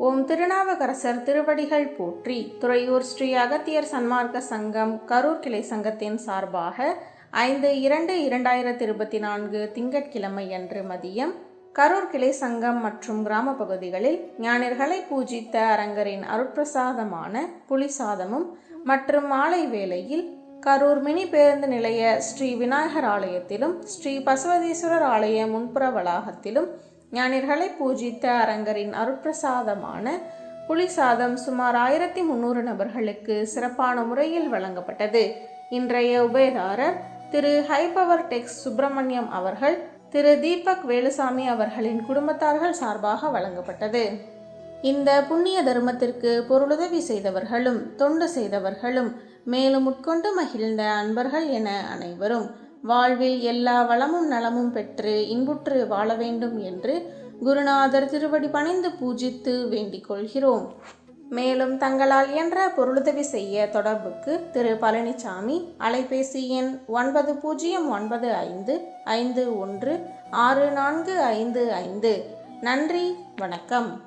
ஓம் திருநாவுக்கரசர் திருவடிகள் போற்றி துறையூர் ஸ்ரீ அகத்தியர் சன்மார்க்க சங்கம் கரூர் கிளை சங்கத்தின் சார்பாக ஐந்து இரண்டு இரண்டாயிரத்தி இருபத்தி நான்கு திங்கட்கிழமை அன்று மதியம் கரூர் கிளை சங்கம் மற்றும் கிராம பகுதிகளில் ஞானிகளை பூஜித்த அரங்கரின் அருட்பிரசாதமான புலிசாதமும் மற்றும் மாலை வேளையில் கரூர் மினி பேருந்து நிலைய ஸ்ரீ விநாயகர் ஆலயத்திலும் ஸ்ரீ பசுவதீஸ்வரர் ஆலய முன்புற வளாகத்திலும் ஞானிகளை பூஜித்த அரங்கரின் அருட்பிரசாதமான புலிசாதம் சுமார் ஆயிரத்தி முந்நூறு நபர்களுக்கு சிறப்பான முறையில் வழங்கப்பட்டது. இன்றைய உபயதாரர் திரு ஹைபவர் டெக்ஸ் சுப்பிரமணியம் அவர்கள் திரு தீபக் வேலுசாமி அவர்களின் குடும்பத்தார்கள் சார்பாக வழங்கப்பட்டது. இந்த புண்ணிய தர்மத்திற்கு பொருளுதவி செய்தவர்களும் தொண்டு செய்தவர்களும் மேலும் உட்கொண்டு மகிழ்ந்த அன்பர்கள் என அனைவரும் வாழ்வில் எல்லா வளமும் நலமும் பெற்று இன்புற்று வாழ வேண்டும் என்று குருநாதர் திருவடி பணிந்து பூஜித்து வேண்டிக் கொள்கிறோம். மேலும் தங்களால் என்ற பொருளுதவி செய்ய தொடர்புக்கு திரு பழனிசாமி அலைபேசி எண் ஒன்பது பூஜ்ஜியம் ஒன்பது ஐந்து ஐந்து ஒன்று ஆறு நான்கு ஐந்து ஐந்து. நன்றி வணக்கம்.